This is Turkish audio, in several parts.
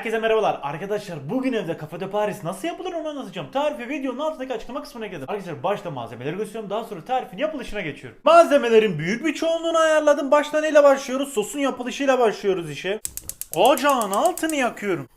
Herkese merhabalar. Arkadaşlar bugün evde Cafe de Paris nasıl yapılır onu anlatacağım. Tarifi videonun altındaki açıklama kısmına geldim Arkadaşlar başta malzemeleri gösteriyorum daha sonra tarifin yapılışına geçiyorum. Malzemelerin büyük bir çoğunluğunu ayarladım. Başta neyle başlıyoruz sosun yapılışıyla başlıyoruz işe. Ocağın altını yakıyorum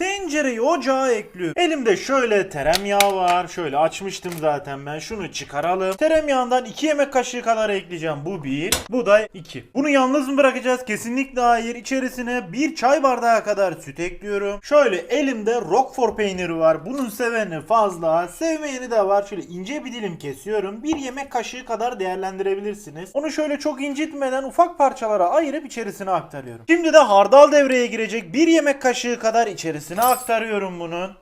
Tencereyi ocağa ekliyorum. Elimde şöyle tereyağı var. Şöyle açmıştım zaten ben. Şunu çıkaralım. Tereyağından 2 yemek kaşığı kadar ekleyeceğim. Bu bir. Bu da 2. Bunu yalnız mı bırakacağız? Kesinlikle hayır. İçerisine bir çay bardağı kadar süt ekliyorum. Şöyle elimde Roquefort peyniri var. Bunun seveni fazla. Sevmeyeni de var. Şöyle ince bir dilim kesiyorum. Bir yemek kaşığı kadar değerlendirebilirsiniz. Onu şöyle çok incitmeden ufak parçalara ayırıp içerisine aktarıyorum. Şimdi de hardal devreye girecek. Bir yemek kaşığı kadar içerisine aktarıyorum bunun.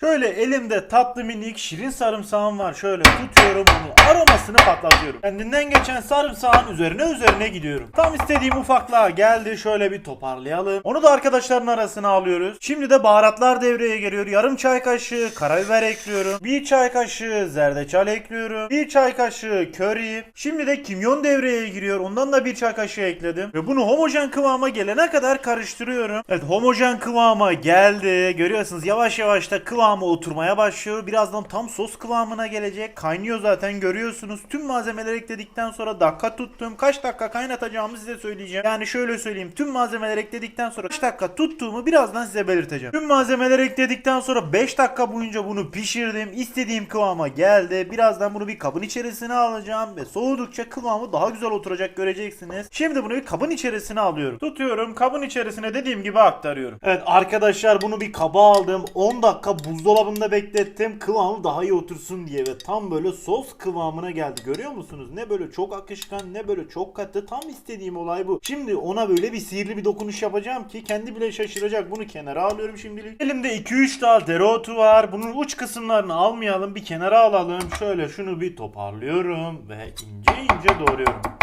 Şöyle elimde tatlı minik şirin sarımsağım var. Şöyle tutuyorum bunu aromasını patlatıyorum. Kendinden geçen sarımsağın üzerine üzerine gidiyorum. Tam istediğim ufaklığa geldi. Şöyle bir toparlayalım. Onu da arkadaşların arasına alıyoruz. Şimdi de baharatlar devreye giriyor. Yarım çay kaşığı karabiber ekliyorum. Bir çay kaşığı zerdeçal ekliyorum. Bir çay kaşığı köri. Şimdi de kimyon devreye giriyor. Ondan da bir çay kaşığı ekledim. Ve bunu homojen kıvama gelene kadar karıştırıyorum. Evet homojen kıvama geldi. Görüyorsunuz yavaş yavaş da kıvamı oturmaya başlıyor. Birazdan tam sos kıvamına gelecek. Kaynıyor zaten görüyorsunuz. Tüm malzemeleri ekledikten sonra dakika tuttum. Kaç dakika kaynatacağımı size söyleyeceğim. Yani şöyle söyleyeyim. Tüm malzemeleri ekledikten sonra kaç dakika tuttuğumu birazdan size belirteceğim. Tüm malzemeleri ekledikten sonra 5 dakika boyunca bunu pişirdim. İstediğim kıvama geldi. Birazdan bunu bir kabın içerisine alacağım ve soğudukça kıvamı daha güzel oturacak göreceksiniz. Şimdi bunu bir kabın içerisine alıyorum. Tutuyorum. Kabın içerisine dediğim gibi aktarıyorum. Evet arkadaşlar bunu bir kaba aldım. 10 dakika buzdolabında beklettim. Kıvamı daha iyi otursun diye ve tam böyle sos kıvamına geldi. Görüyor musunuz? Ne böyle çok akışkan ne böyle çok katı. Tam istediğim olay bu. Şimdi ona böyle bir sihirli bir dokunuş yapacağım ki kendi bile şaşıracak. Bunu kenara alıyorum şimdilik. Elimde 2-3 dal dereotu var. Bunun uç kısımlarını almayalım. Bir kenara alalım. Şöyle şunu bir toparlıyorum ve ince ince doğruyorum.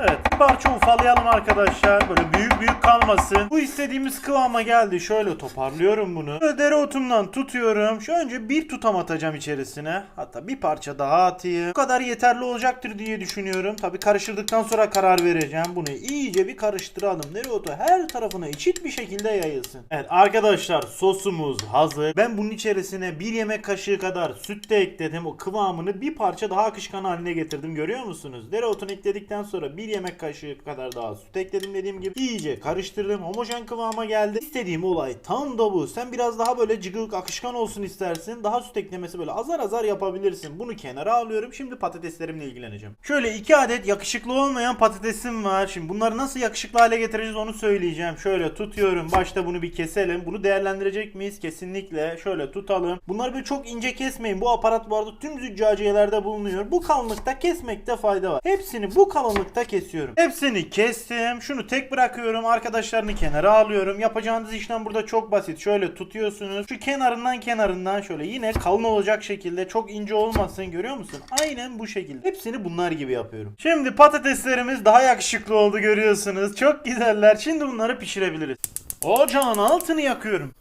Evet bir parça ufalayalım arkadaşlar. Böyle büyük büyük kalmasın. Bu istediğimiz kıvama geldi. Şöyle toparlıyorum bunu. Böyle dereotumdan tutuyorum. Şu önce bir tutam atacağım içerisine. Hatta bir parça daha atayım. Bu kadar yeterli olacaktır diye düşünüyorum. Tabi karıştırdıktan sonra karar vereceğim. Bunu iyice bir karıştıralım. Dereotu her tarafına eşit bir şekilde yayılsın. Evet arkadaşlar sosumuz hazır. Ben bunun içerisine bir yemek kaşığı kadar süt de ekledim. O kıvamını bir parça daha akışkan haline getirdim. Görüyor musunuz? Dereotunu ekledikten sonra bir yemek kaşığı kadar daha süt ekledim dediğim gibi. İyice karıştırdım. Homojen kıvama geldi. İstediğim olay tam da bu. Sen biraz daha böyle cıgık akışkan olsun istersin. Daha süt eklemesi böyle azar azar yapabilirsin. Bunu kenara alıyorum. Şimdi patateslerimle ilgileneceğim. Şöyle iki adet yakışıklı olmayan patatesim var. Şimdi bunları nasıl yakışıklı hale getireceğiz onu söyleyeceğim. Şöyle tutuyorum. Başta bunu bir keselim. Bunu değerlendirecek miyiz? Kesinlikle. Şöyle tutalım. Bunları böyle çok ince kesmeyin. Bu aparat bu arada tüm züccaciyelerde bulunuyor. Bu kalınlıkta kesmekte fayda var. Hepsini bu kalınlıkta kesiyorum. Hepsini kestim. Şunu tek bırakıyorum. Arkadaşlarını kenara alıyorum. Yapacağınız işlem burada çok basit. Şöyle tutuyorsunuz. Şu kenarından kenarından şöyle yine kalın olacak şekilde çok ince olmasın görüyor musun? Aynen bu şekilde. Hepsini bunlar gibi yapıyorum. Şimdi patateslerimiz daha yakışıklı oldu görüyorsunuz. Çok güzeller. Şimdi bunları pişirebiliriz. Ocağın altını yakıyorum.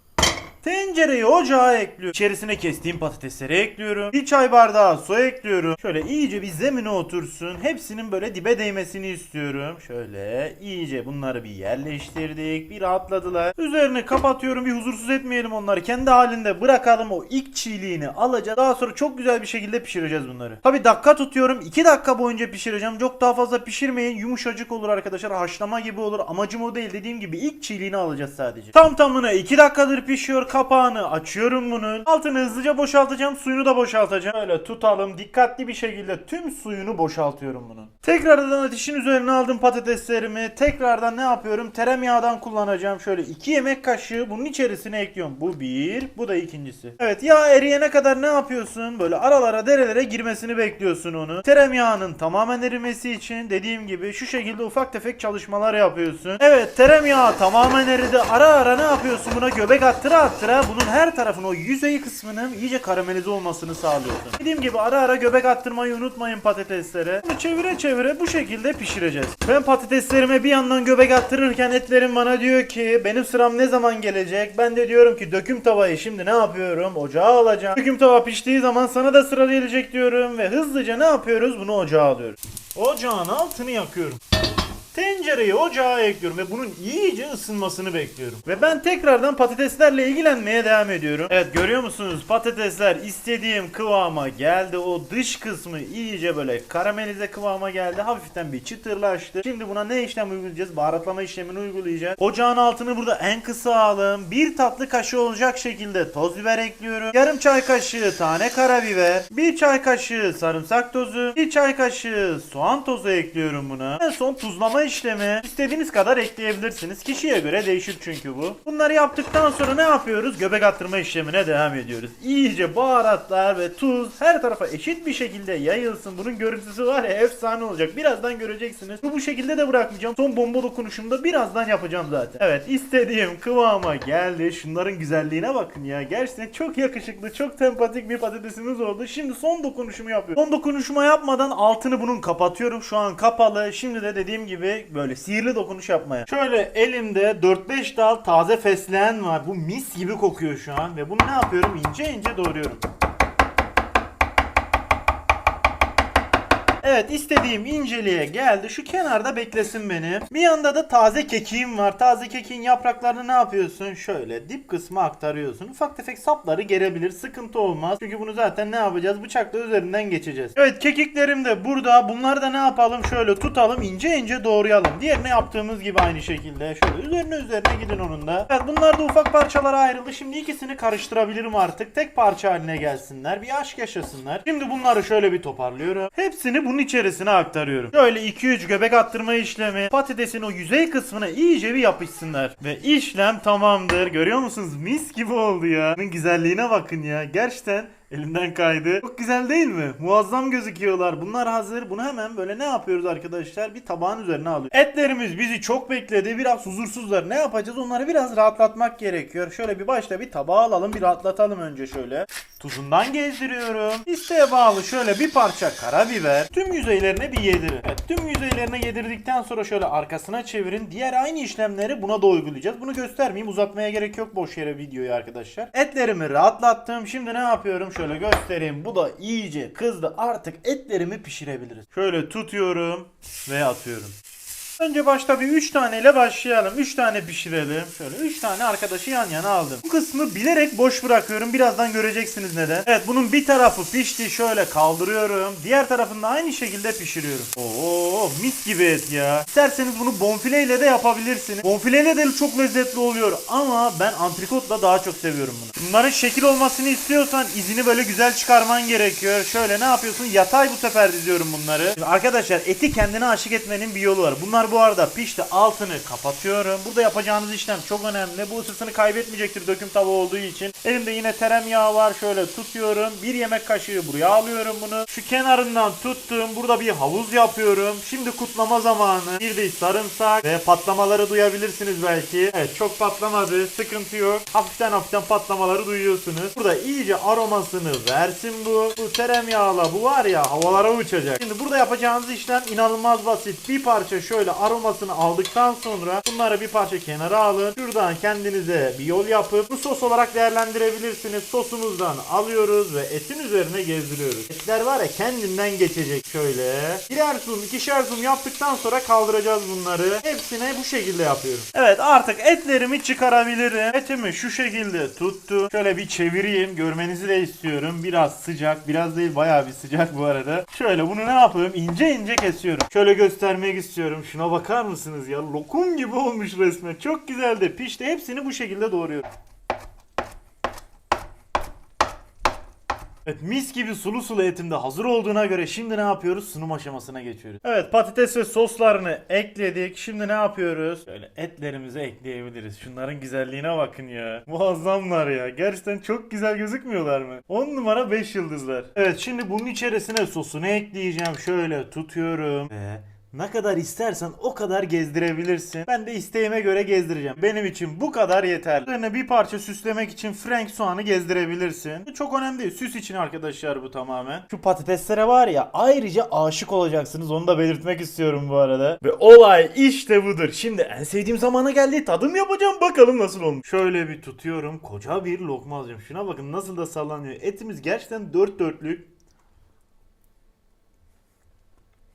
Tencereyi ocağa ekliyorum. İçerisine kestiğim patatesleri ekliyorum. Bir çay bardağı su ekliyorum. Şöyle iyice bir zemine otursun. Hepsinin böyle dibe değmesini istiyorum. Şöyle iyice bunları bir yerleştirdik. Bir rahatladılar. Üzerine kapatıyorum. Bir huzursuz etmeyelim onları. Kendi halinde bırakalım. O ilk çiğliğini alacağız. Daha sonra çok güzel bir şekilde pişireceğiz bunları. Tabi dakika tutuyorum. 2 dakika boyunca pişireceğim. Çok daha fazla pişirmeyin. Yumuşacık olur arkadaşlar. Haşlama gibi olur. Amacım o değil. Dediğim gibi ilk çiğliğini alacağız sadece. Tam tamına 2 dakikadır pişiyor. Kapağını açıyorum bunun. Altını hızlıca boşaltacağım. Suyunu da boşaltacağım. Öyle tutalım. Dikkatli bir şekilde tüm suyunu boşaltıyorum bunun. Tekrardan ateşin üzerine aldım patateslerimi. Tekrardan ne yapıyorum? Teremyağdan kullanacağım. Şöyle 2 yemek kaşığı bunun içerisine ekliyorum. Bu bir. Bu da ikincisi. Evet yağ eriyene kadar ne yapıyorsun? Böyle aralara derelere girmesini bekliyorsun onu. Teremyağının tamamen erimesi için dediğim gibi şu şekilde ufak tefek çalışmalar yapıyorsun. Evet tereyağı tamamen eridi. Ara ara ne yapıyorsun? Buna göbek attıra attıra bunun her tarafını o yüzeyi kısmının iyice karamelize olmasını sağlıyorsun. Dediğim gibi ara ara göbek attırmayı unutmayın patateslere. Bunu çevire çevire bu şekilde pişireceğiz. Ben patateslerime bir yandan göbek attırırken etlerim bana diyor ki benim sıram ne zaman gelecek? Ben de diyorum ki döküm tavayı şimdi ne yapıyorum? Ocağa alacağım. Döküm tava piştiği zaman sana da sıra gelecek diyorum ve hızlıca ne yapıyoruz? Bunu ocağa alıyoruz. Ocağın altını yakıyorum. Tencereyi ocağa ekliyorum ve bunun iyice ısınmasını bekliyorum. Ve ben tekrardan patateslerle ilgilenmeye devam ediyorum. Evet görüyor musunuz patatesler istediğim kıvama geldi. O dış kısmı iyice böyle karamelize kıvama geldi. Hafiften bir çıtırlaştı. Şimdi buna ne işlem uygulayacağız? Baharatlama işlemini uygulayacağız. Ocağın altını burada en kısa alın. Bir tatlı kaşığı olacak şekilde toz biber ekliyorum. Yarım çay kaşığı tane karabiber. Bir çay kaşığı sarımsak tozu. Bir çay kaşığı soğan tozu ekliyorum buna. En son tuzlama işlemi. İstediğiniz kadar ekleyebilirsiniz. Kişiye göre değişir çünkü bu. Bunları yaptıktan sonra ne yapıyoruz? Göbek attırma işlemine devam ediyoruz. İyice baharatlar ve tuz her tarafa eşit bir şekilde yayılsın. Bunun görüntüsü var ya efsane olacak. Birazdan göreceksiniz. Bu bu şekilde de bırakmayacağım. Son bomba dokunuşumda birazdan yapacağım zaten. Evet istediğim kıvama geldi. Şunların güzelliğine bakın ya. Gerçekten çok yakışıklı, çok sempatik bir patatesimiz oldu. Şimdi son dokunuşumu yapıyorum. Son dokunuşuma yapmadan altını bunun kapatıyorum. Şu an kapalı. Şimdi de dediğim gibi böyle sihirli dokunuş yapmaya. Şöyle elimde 4-5 dal taze fesleğen var. Bu mis gibi kokuyor şu an. Ve bunu ne yapıyorum? İnce ince doğruyorum. Evet istediğim inceliğe geldi. Şu kenarda beklesin beni. Bir yanda da taze kekiğim var. Taze kekiğin yapraklarını ne yapıyorsun? Şöyle dip kısmı aktarıyorsun. Ufak tefek sapları gelebilir. Sıkıntı olmaz. Çünkü bunu zaten ne yapacağız? Bıçakla üzerinden geçeceğiz. Evet kekiklerim de burada. Bunları da ne yapalım? Şöyle tutalım. ince ince doğrayalım. Diğerini yaptığımız gibi aynı şekilde. Şöyle üzerine üzerine gidin onun da. Evet bunlar da ufak parçalara ayrıldı. Şimdi ikisini karıştırabilirim artık. Tek parça haline gelsinler. Bir aşk yaşasınlar. Şimdi bunları şöyle bir toparlıyorum. Hepsini bunun içerisine aktarıyorum. Şöyle 2-3 göbek attırma işlemi. Patatesin o yüzey kısmına iyice bir yapışsınlar. Ve işlem tamamdır. Görüyor musunuz? Mis gibi oldu ya. Bunun güzelliğine bakın ya. Gerçekten Elimden kaydı. Çok güzel değil mi? Muazzam gözüküyorlar. Bunlar hazır. Bunu hemen böyle ne yapıyoruz arkadaşlar? Bir tabağın üzerine alıyoruz. Etlerimiz bizi çok bekledi. Biraz huzursuzlar. Ne yapacağız? Onları biraz rahatlatmak gerekiyor. Şöyle bir başta bir tabağa alalım. Bir rahatlatalım önce şöyle. Tuzundan gezdiriyorum. İsteğe bağlı şöyle bir parça karabiber. Tüm yüzeylerine bir yedirin. Evet, tüm yüzeylerine yedirdikten sonra şöyle arkasına çevirin. Diğer aynı işlemleri buna da uygulayacağız. Bunu göstermeyeyim. Uzatmaya gerek yok boş yere videoyu arkadaşlar. Etlerimi rahatlattım. Şimdi ne yapıyorum? Şöyle göstereyim. Bu da iyice kızdı. Artık etlerimi pişirebiliriz. Şöyle tutuyorum ve atıyorum. Önce başta bir 3 taneyle başlayalım. 3 tane pişirelim. Şöyle 3 tane arkadaşı yan yana aldım. Bu kısmı bilerek boş bırakıyorum. Birazdan göreceksiniz neden. Evet bunun bir tarafı pişti. Şöyle kaldırıyorum. Diğer tarafını da aynı şekilde pişiriyorum. Oo mis gibi et ya. İsterseniz bunu bonfileyle de yapabilirsiniz. Bonfileyle de çok lezzetli oluyor. Ama ben antrikotla daha çok seviyorum bunu. Bunların şekil olmasını istiyorsan izini böyle güzel çıkarman gerekiyor. Şöyle ne yapıyorsun? Yatay bu sefer diziyorum bunları. Şimdi arkadaşlar eti kendine aşık etmenin bir yolu var. Bunlar bu arada pişti. Altını kapatıyorum. Burada yapacağınız işlem çok önemli. Bu ısısını kaybetmeyecektir döküm tava olduğu için. Elimde yine tereyağı var. Şöyle tutuyorum. Bir yemek kaşığı buraya alıyorum bunu. Şu kenarından tuttum. Burada bir havuz yapıyorum. Şimdi kutlama zamanı. Bir de sarımsak ve patlamaları duyabilirsiniz belki. Evet çok patlamadı. Sıkıntı yok. Hafiften hafiften patlamaları duyuyorsunuz. Burada iyice aromasını versin bu. Bu tereyağla bu var ya havalara uçacak. Şimdi burada yapacağınız işlem inanılmaz basit. Bir parça şöyle aromasını aldıktan sonra bunları bir parça kenara alın. Şuradan kendinize bir yol yapıp bu sos olarak değerlendirebilirsiniz. Sosumuzdan alıyoruz ve etin üzerine gezdiriyoruz. Etler var ya kendinden geçecek şöyle. Birer zoom, ikişer zoom yaptıktan sonra kaldıracağız bunları. Hepsine bu şekilde yapıyorum. Evet artık etlerimi çıkarabilirim. Etimi şu şekilde tuttu. Şöyle bir çevireyim. Görmenizi de istiyorum. Biraz sıcak. Biraz değil bayağı bir sıcak bu arada. Şöyle bunu ne yapıyorum? İnce ince kesiyorum. Şöyle göstermek istiyorum. Şuna bakar mısınız ya? Lokum gibi olmuş resmen. Çok güzel de pişti. Hepsini bu şekilde doğruyorum. Evet mis gibi sulu sulu etim de hazır olduğuna göre şimdi ne yapıyoruz? Sunum aşamasına geçiyoruz. Evet patates ve soslarını ekledik. Şimdi ne yapıyoruz? Böyle etlerimizi ekleyebiliriz. Şunların güzelliğine bakın ya. Muazzamlar ya. Gerçekten çok güzel gözükmüyorlar mı? 10 numara 5 yıldızlar. Evet şimdi bunun içerisine sosunu ekleyeceğim. Şöyle tutuyorum. Ve ne kadar istersen o kadar gezdirebilirsin. Ben de isteğime göre gezdireceğim. Benim için bu kadar yeterli. Üzerine bir parça süslemek için frank soğanı gezdirebilirsin. Bu Çok önemli değil. Süs için arkadaşlar bu tamamen. Şu patateslere var ya ayrıca aşık olacaksınız. Onu da belirtmek istiyorum bu arada. Ve olay işte budur. Şimdi en sevdiğim zamana geldi. Tadım yapacağım. Bakalım nasıl olmuş. Şöyle bir tutuyorum. Koca bir lokma alacağım. Şuna bakın nasıl da sallanıyor. Etimiz gerçekten dört dörtlük.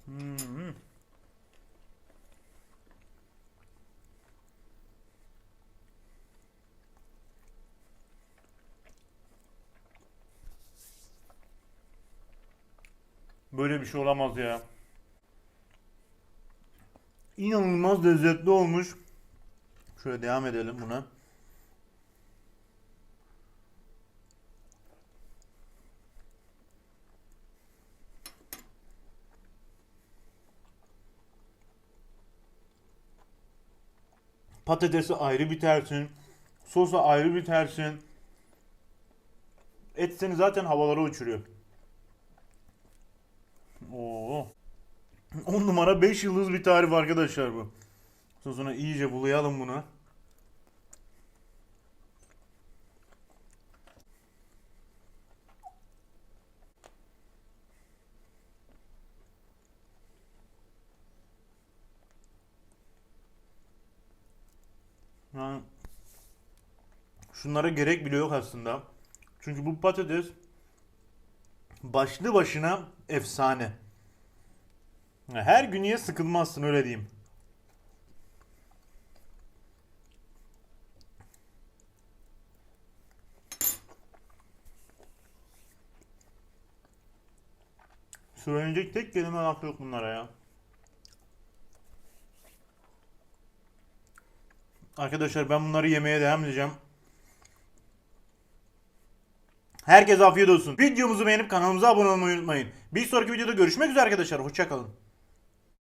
Hmm. Böyle bir şey olamaz ya. İnanılmaz lezzetli olmuş. Şöyle devam edelim buna. Patatesi ayrı bitersin. Sosa ayrı bitersin. Et seni zaten havalara uçuruyor. Oo. 10 numara 5 yıldız bir tarif arkadaşlar bu. Sonra iyice bulayalım bunu. Yani şunlara gerek bile yok aslında. Çünkü bu patates başlı başına efsane. Her gün ye sıkılmazsın öyle diyeyim. Söylenecek tek kelime laf yok bunlara ya. Arkadaşlar ben bunları yemeye devam edeceğim. Herkese afiyet olsun. Videomuzu beğenip kanalımıza abone olmayı unutmayın. Bir sonraki videoda görüşmek üzere arkadaşlar. Hoşçakalın.